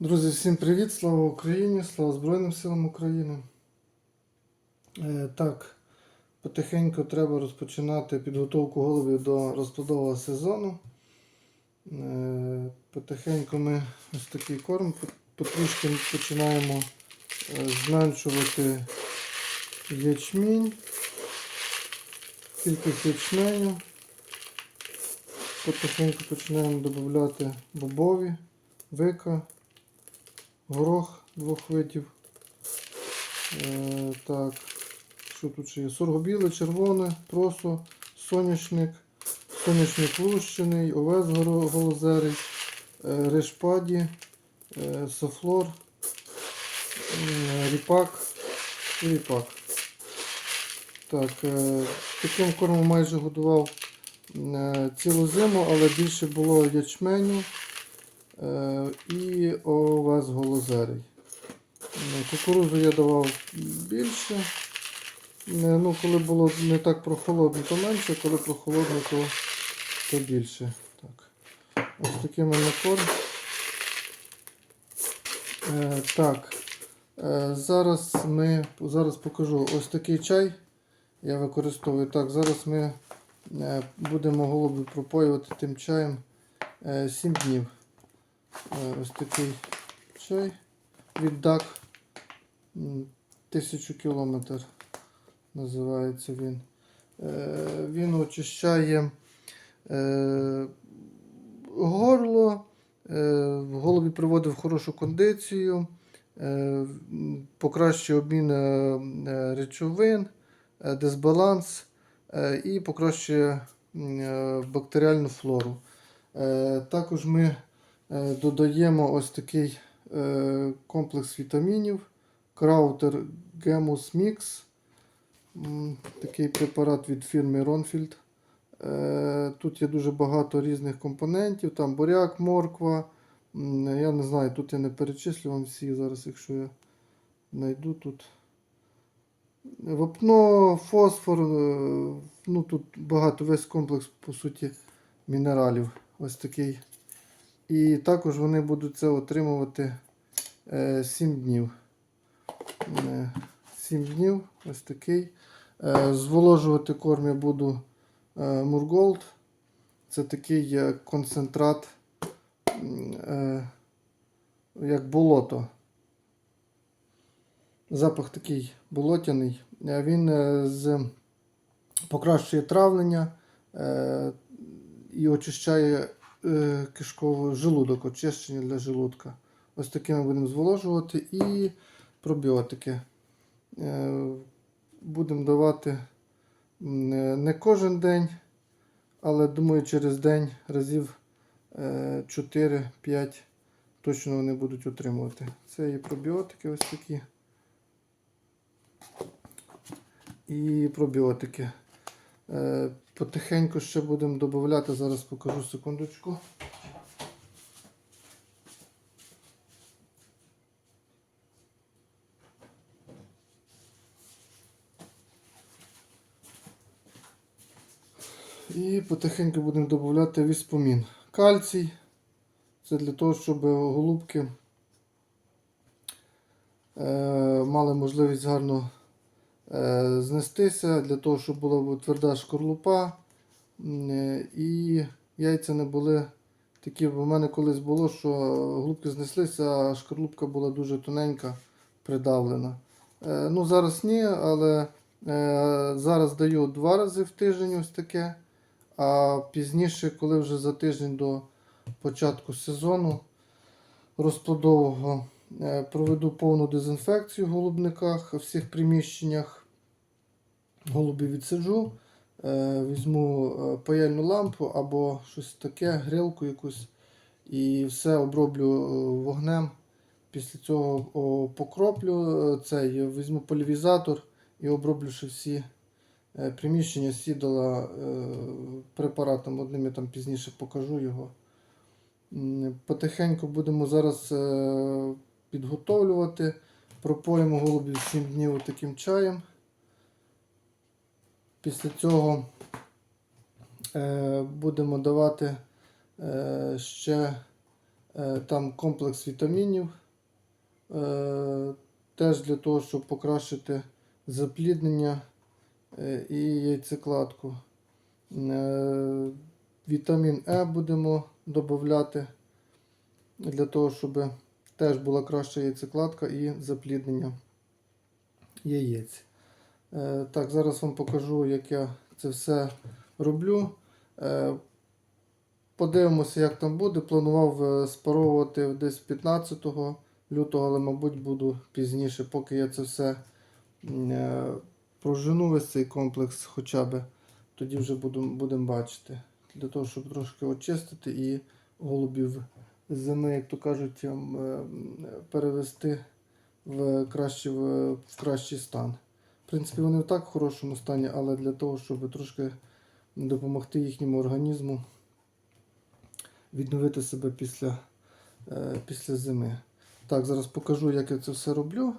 Друзі, всім привіт! Слава Україні! Слава Збройним силам України. Е, так, потихеньку треба розпочинати підготовку голубів до розплодового сезону. Е, потихеньку ми ось такий корм потрішки починаємо е, зменшувати ячмінь, кількість ячменю. Потихеньку починаємо додати бобові, вика горох двох видів. Е, так, що тут ще є? Соргобіле, червоне, просо, соняшник, соняшник лущений, овес голозерий, е, решпаді, е, софлор, е, ріпак і ріпак. Так, е, таким кормом майже годував е, цілу зиму, але більше було ячменю. Е, і овес голозерий. Е, Кукурудзу я давав більше. Е, Ну, коли було не так прохолодно, то менше, коли прохолодно, то, то більше. Так. Ось такий мене корм. Е, так. Е, зараз ми зараз покажу ось такий чай. Я використовую. Так, зараз ми е, будемо голуби пропоювати тим чаєм е, 7 днів. Е, Ось такий чай від DAC. М, Тисячу кілометр називається він. Е, Він очищає е, горло, в голові приводить в хорошу кондицію, покращує обмін речовин, дисбаланс і покращує бактеріальну флору. Також ми Додаємо ось такий е, комплекс вітамінів. Краутер Gemus Mix. Такий препарат від фірми Ronfield. Е, Тут є дуже багато різних компонентів. Там буряк, морква. Я не знаю, тут я не перечислю вам всі зараз, якщо я знайду тут. Вапно, фосфор. е, Ну, тут багато весь комплекс, по суті, мінералів. Ось такий. І також вони будуть це отримувати е, 7 днів. Е, 7 днів, ось такий. Е, зволожувати корм я буду е, Мурголд. Це такий е, концентрат, е, як болото. Запах такий болотяний. Е, Він е, з покращує травлення е, і очищає е, кишковий желудок, очищення для желудка. Ось такими будемо зволожувати і пробіотики. Е, Будемо давати не кожен день, але думаю, через день разів е, 4-5 точно вони будуть отримувати. Це є пробіотики ось такі. І пробіотики. Е, Потихеньку ще будемо додати, зараз покажу секундочку. І потихеньку будемо додати віспомін. Кальцій. Це для того, щоб голубки е, мали можливість гарно знестися, для того, щоб була тверда шкорлупа. Е, І яйця не були такі, бо в мене колись було, що голубки знеслися, а шкарлупка була дуже тоненька, придавлена. Е, Ну, зараз ні, але е, зараз даю два рази в тиждень ось таке. А пізніше, коли вже за тиждень до початку сезону розплодового е, проведу повну дезінфекцію в голубниках, в всіх приміщеннях. Голубів відсиджу, е, візьму е, паяльну лампу або щось таке, грілку якусь, і все оброблю е, вогнем. Після цього покроплю е, цей, візьму полівізатор і оброблю ще всі е, приміщення сідала е, препаратом. Одним я там пізніше покажу його. Потихеньку будемо зараз е, підготовлювати. Пропоїмо голубів 7 днів таким чаєм. Після цього е, будемо давати е, ще Е, Там комплекс вітамінів. Е, Теж для того, щоб покращити запліднення е, і яйцекладку. Е, Вітамін Е будемо додати для того, щоб теж була краща яйцекладка і запліднення яєць. Е, Так, зараз вам покажу, як я це все роблю. Е, Подивимося, як там буде. Планував е, спаровувати десь 15 лютого, але, мабуть, буду пізніше, поки я це все прожену весь цей комплекс хоча б. Тоді вже будемо будем бачити. Для того, щоб трошки очистити і голубів зими, як то кажуть, ем, е, перевести в кращий, в, в кращий стан. В принципі, вони і так в хорошому стані, але для того, щоб трошки допомогти їхньому організму відновити себе після, е, після зими. Так, зараз покажу, як я це все роблю,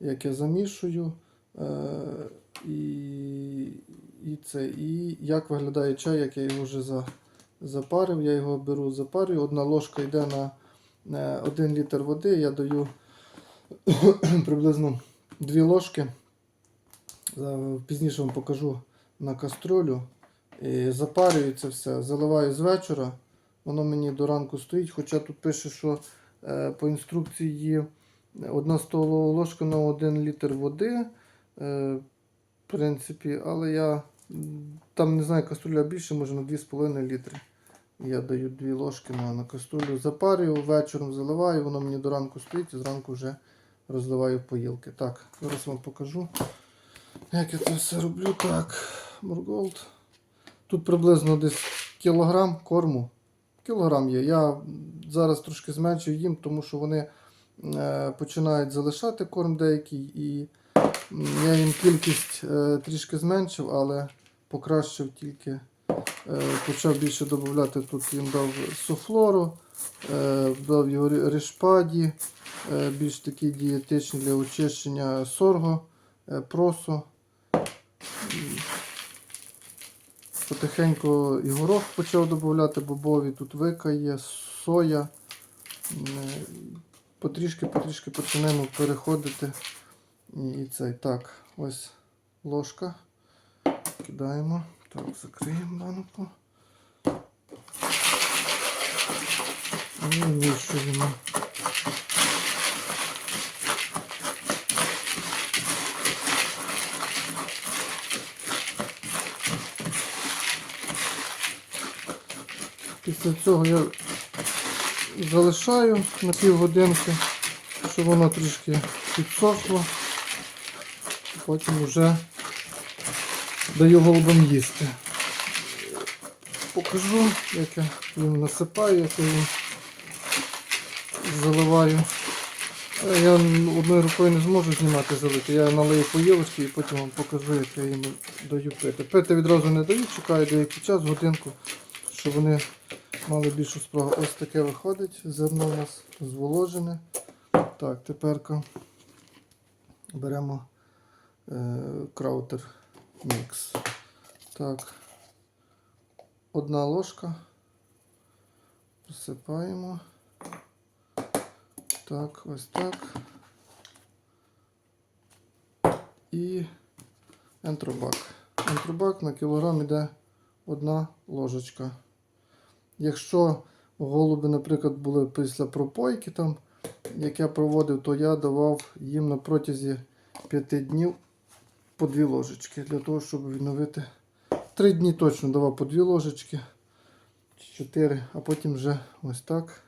як я замішую. Е, і, і, це, і як виглядає чай, як я його вже за, запарив. Я його беру, запарюю. Одна ложка йде на, на 1 літр води. Я даю приблизно 2 ложки. Пізніше вам покажу на каструлю. І запарюю це все, заливаю з вечора. Воно мені до ранку стоїть, хоча тут пише, що е, по інструкції 1 столова ложка на 1 літр води. Е, в принципі, але я там не знаю, каструля більше, може на 2,5 літри. Я даю 2 ложки на, на каструлю, запарюю, вечором заливаю, воно мені до ранку стоїть і зранку вже розливаю поїлки. Так, зараз вам покажу, як я це все роблю. Так, Мурголд. Тут приблизно десь кілограм корму. Кілограм є. Я зараз трошки зменшую їм, тому що вони е, починають залишати корм деякий. І я їм кількість е, трішки зменшив, але покращив тільки. Е, почав більше додати. Тут їм дав суфлору, е, дав його рішпаді, е, більш такі дієтичні для очищення сорго, просо. Потихеньку і горох почав додати бобові, тут вика є, соя. Е, Потрішки, потрішки починаємо переходити. І цей. Так, ось ложка. Кидаємо. Так, закриємо банку. І вмішуємо. Після цього я залишаю на півгодинки, щоб воно трішки підсохло. Потім вже даю голубам їсти. Покажу, як я їм насипаю, як я їм заливаю. Е, Я одною рукою не зможу знімати залити. Я налию поїлочки і потім вам покажу, як я їм даю пити. Пити відразу не даю, чекаю деякий час, годинку, щоб вони мали більшу справу. Ось таке виходить. Зерно у нас зволожене. Так, тепер беремо е, краутер мікс. Так. Одна ложка. Посипаємо. Так, ось так. І ентробак. Ентробак на кілограм йде одна ложечка. Якщо голуби, наприклад, були після пропойки, там, як я проводив, то я давав їм на протязі 5 днів по дві ложечки для того, щоб відновити. Три дні точно давав по дві ложечки, 4, а потім вже ось так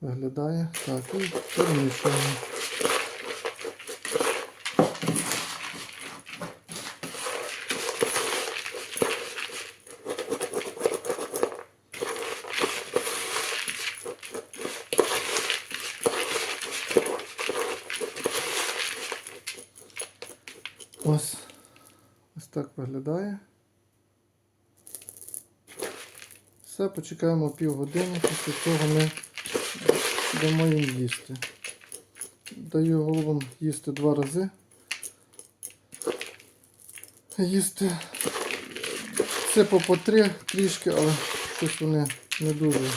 виглядає. Так, і перемішуємо. Ось, ось так виглядає. Все, почекаємо півгодини, після цього ми дамо їм їсти. Даю голубам їсти два рази. Їсти сипу по три трішки, але щось вони не дуже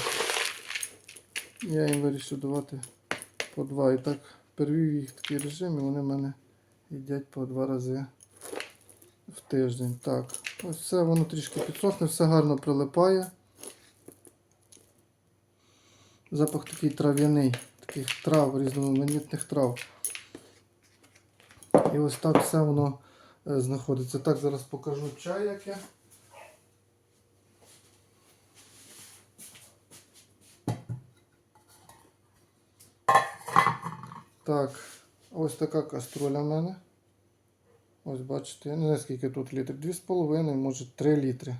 Я їм вирішив давати по два. І так перевів їх в такий режим, і вони в мене їдять по два рази в тиждень. Так, ось все, воно трішки підсохне, все гарно прилипає. Запах такий трав'яний, таких трав, різноманітних трав. І ось так все воно е, знаходиться. Так, зараз покажу чай яке. Так, ось така каструля в мене. Ось бачите, я не знаю скільки тут літрів. 2,5, може 3 літри.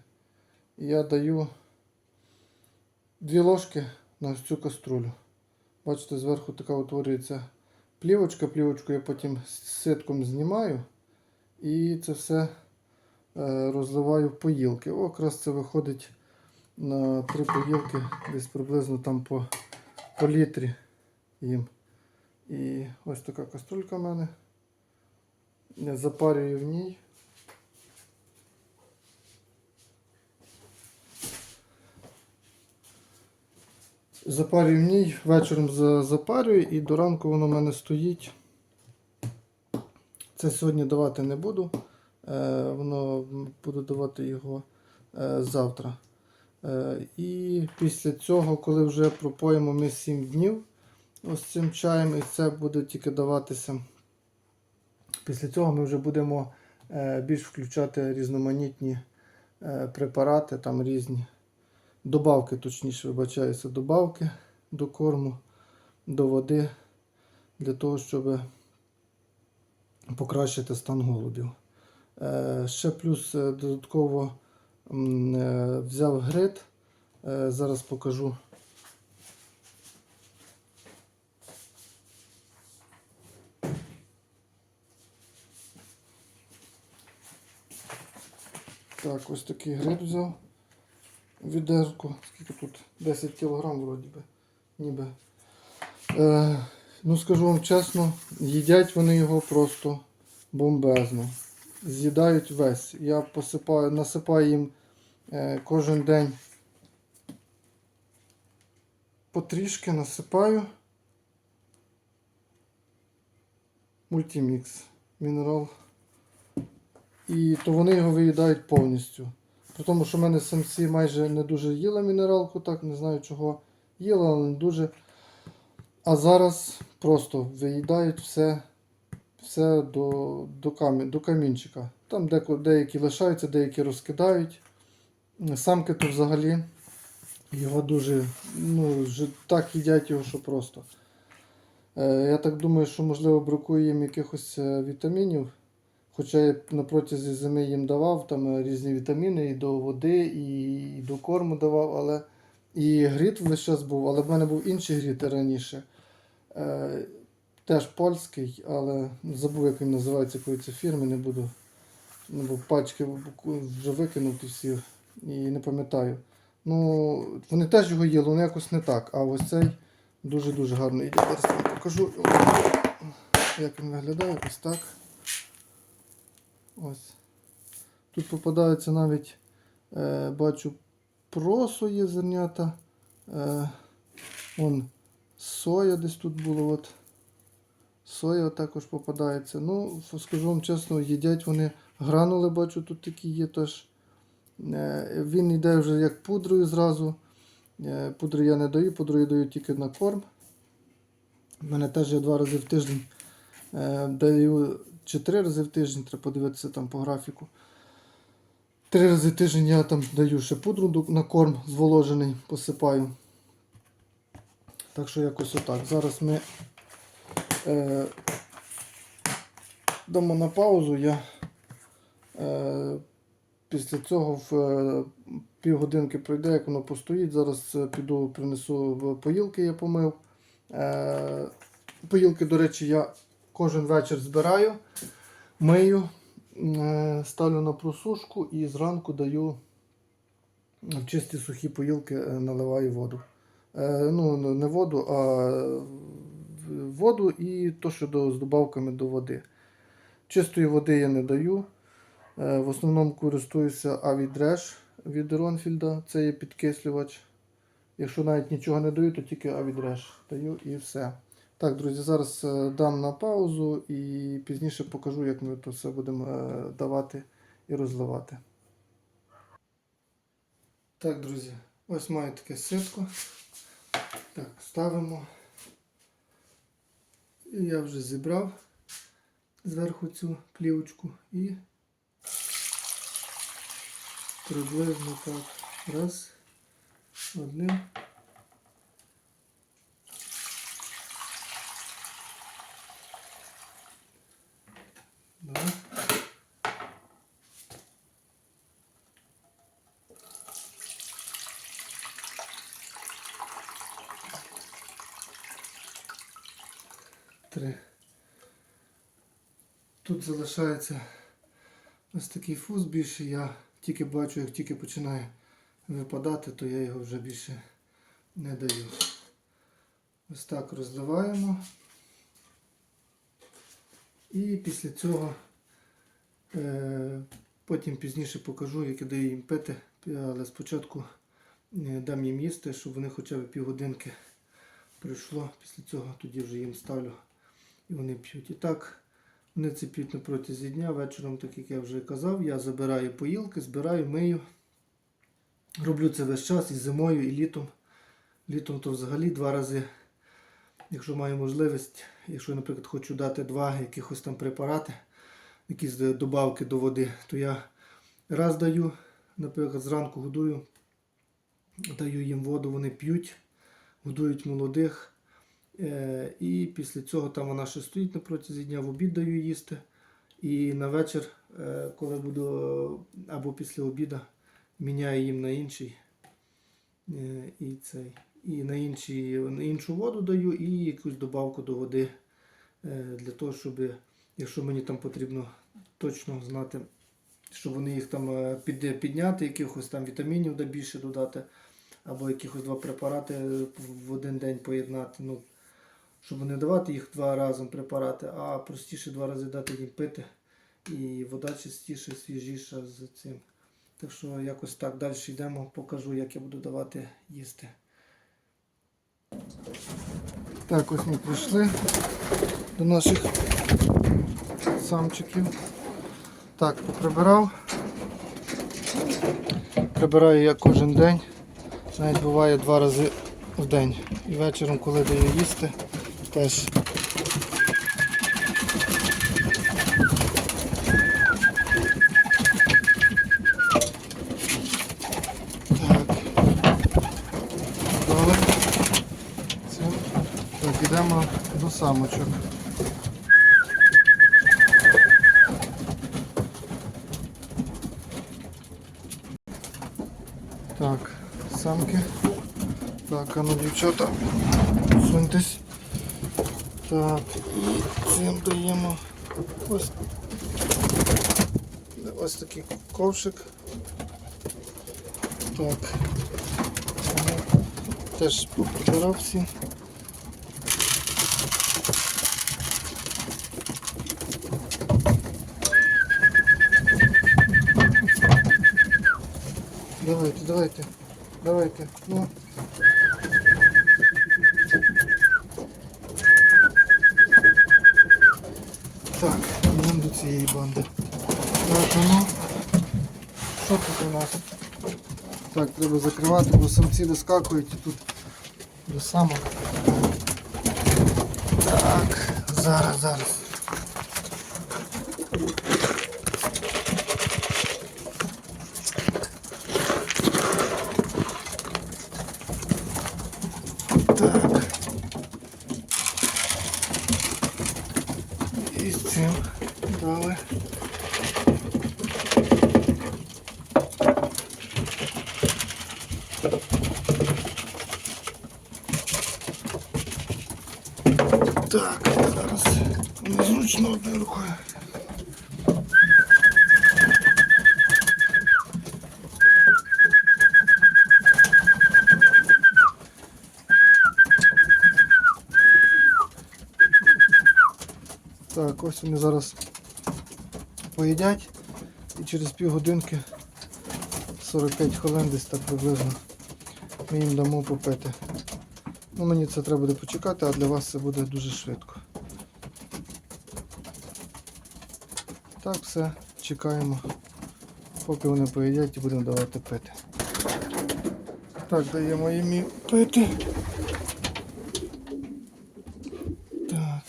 І я даю 2 ложки на ось цю каструлю. Бачите, зверху така утворюється плівочка. Плівочку я потім ситком знімаю. І це все е, розливаю в поїлки. О, якраз це виходить на 3 поїлки, десь приблизно там по, по літрі їм. І ось така каструлька в мене. Запарюю в ній. Запарюю в ній, вечором запарюю і до ранку воно в мене стоїть. Це сьогодні давати не буду. Е, воно буду давати його е, завтра. Е, і після цього, коли вже пропоїмо ми 7 днів ось цим чаєм, і це буде тільки даватися. Після цього ми вже будемо е, більш включати різноманітні е, препарати, там різні добавки, точніше, вибачаюся, добавки до корму, до води, для того, щоб покращити стан голубів. Е, Ще плюс додатково взяв грид. Е, Зараз покажу. Так, ось такий гриб взяв. Відерку. Скільки тут? 10 кг вроді би. Ніби. Е, ну скажу вам чесно, їдять вони його просто бомбезно. З'їдають весь. Я посипаю, насипаю їм е, кожен день потрішки насипаю. Мультимікс. Мінерал. І то вони його виїдають повністю. При тому, що в мене самці майже не дуже їли мінералку, так не знаю чого. Їла, але не дуже. А зараз просто виїдають все, все до, до, камі, до камінчика. Там деко, деякі лишаються, деякі розкидають. Самки то взагалі його дуже, ну, так їдять його, що просто. Е, я так думаю, що можливо бракує їм якихось е, вітамінів. Хоча я на протязі зими їм давав там е, різні вітаміни і до води, і, до корму давав, але і гріт весь час був, але в мене був інший гріт раніше. Е, теж польський, але забув, як він називається, якої це фірми, не буду. Ну, бо пачки вже викинув ті всі і не пам'ятаю. Ну, вони теж його їли, але якось не так. А ось цей дуже-дуже гарний. Я зараз вам покажу, як він виглядає, ось так. Ось. Тут попадаються навіть, е, бачу, просо є зернята. Е, вон соя десь тут було. От. Соя також попадається. Ну, скажу вам чесно, їдять вони гранули, бачу, тут такі є теж. Е, він йде вже як пудрою зразу. Е, пудри я не даю, пудру я даю тільки на корм. У мене теж я два рази в тиждень е, даю чи три рази в тиждень, треба подивитися там по графіку. Три рази в тиждень я там даю ще пудру на корм зволожений, посипаю. Так що якось отак. Зараз ми е, дамо на паузу. Я е, після цього в е, півгодинки пройде, як воно постоїть. Зараз е, піду принесу поїлки, я помив. Е, поїлки, до речі, я кожен вечір збираю, мию, е, ставлю на просушку і зранку даю в чисті сухі поїлки, е, наливаю воду. Е, Ну, не воду, а воду і то, що з добавками до води. Чистої води я не даю. В основному користуюся Avidrash від Ронфільда, це є підкислювач. Якщо навіть нічого не даю, то тільки авідреш даю і все. Так, друзі, зараз е, дам на паузу і пізніше покажу, як ми то все будемо е, давати і розливати. Так, друзі, ось маю таке ситко. Так, ставимо. І я вже зібрав зверху цю плівочку і приблизно так. Раз. Одним. Два. Три. Тут залишається ось такий фуз більше. Я тільки бачу, як тільки починає випадати, то я його вже більше не даю. Ось так розливаємо. І після цього е, потім пізніше покажу, як я даю їм пити, але спочатку е, дам їм їсти, щоб вони хоча б півгодинки пройшло. Після цього тоді вже їм ставлю і вони п'ють. І так, вони це п'ють на протязі дня. Вечором, так як я вже казав, я забираю поїлки, збираю, мию. Роблю це весь час і зимою, і літом. Літом то взагалі два рази, якщо маю можливість, якщо, наприклад, хочу дати два якихось там препарати, якісь добавки до води, то я раз даю, наприклад, зранку годую, даю їм воду, вони п'ють, годують молодих. Е, І після цього там вона ще стоїть на протязі дня, в обід даю їсти. І на вечір, е, коли буду або після обіду, міняю їм на інший. Е, І, цей, і на, інші, на іншу воду даю і якусь добавку до води. е, Для того, щоб, якщо мені там потрібно точно знати, щоб вони їх там е, під, підняти, якихось там вітамінів да більше додати, або якихось два препарати в один день поєднати. Ну, щоб не давати їх два рази препарати, а простіше два рази дати їм пити. І вода чистіша, свіжіша з цим. Так що якось так далі йдемо, покажу, як я буду давати їсти. Так, ось ми прийшли до наших самчиків. Так, поприбирав. Прибираю я кожен день. Навіть буває два рази в день. І вечором, коли даю їсти, теж. Так. Дали. Це. Так, йдемо до самочок. Так, самки. Так, а ну дівчата, суньтесь. Так, і цим даємо ось, ось такий ковшик. Так. Теж поприбирав всі. Давайте, давайте, давайте. Ну. Так, йдемо до цієї банди. Так, ну. Що тут у нас? Так, треба закривати, бо самці доскакують і тут до самок. Так, зараз, зараз. Так. І з цим дали. Так, зараз незручно одною рукою. Так, ось вони зараз поїдять і через півгодинки 45 хвилин десь так приблизно ми їм дамо попити. Ну, мені це треба буде почекати, а для вас це буде дуже швидко. Так, все, чекаємо, поки вони поїдять і будемо давати пити. Так, даємо їм пити. Так.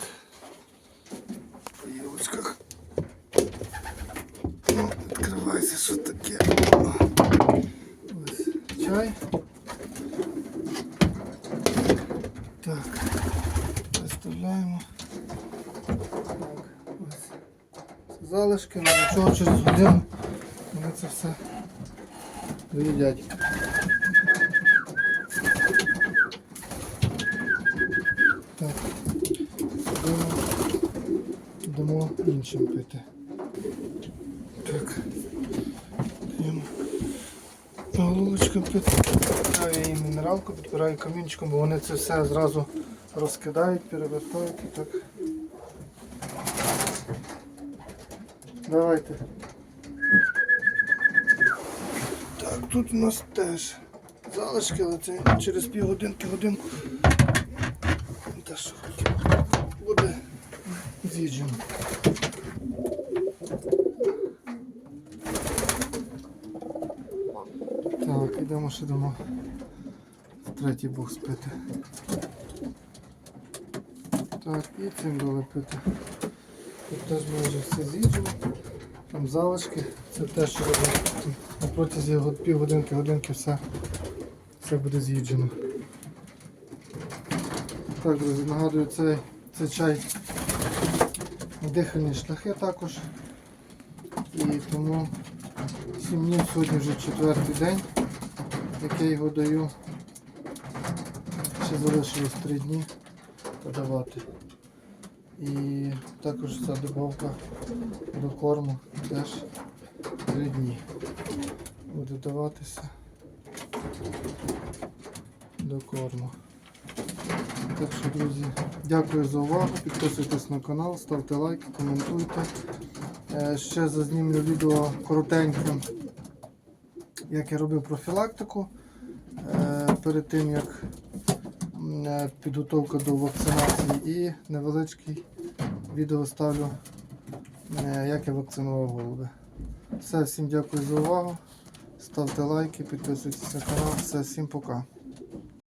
По гілочках. Ну, відкривайся, що таке. Ось чай. Так. Виставляємо. Так, ось. Це залишки, ну нічого через годину вони це все доїдять. Так. Йдемо іншим пити. Так. Даємо голубочкам пити. Я їм мінералку, підпираю камінчиком, бо вони це все зразу розкидають, перевертають і так. Давайте. Так, тут у нас теж залишки, але це через півгодинки годинку. Що. Буде з'їджено. Так, ідемо ще в третій бокс пити. Так, і цим дали пити. Тут теж майже все з'їджено. Там залишки, це теж що на протязі півгодинки, годинки все, все буде з'їджено. Так, друзі, нагадую, цей, це чай дихальні шляхи також. І тому 7 днів сьогодні вже четвертий день, як я його даю. Ще залишилось 3 дні подавати. І також ця добавка до корму теж 3 дні буде даватися до корму. Так що, друзі, дякую за увагу. Підписуйтесь на канал, ставте лайки, коментуйте. Е, Ще зазнімлю відео коротеньке, як я робив профілактику е, перед тим, як підготовка до вакцинації і невеличкий відео ставлю, е, як я вакцинував голуби. Все, всім дякую за увагу. Ставте лайки, підписуйтесь на канал. Все, всім пока.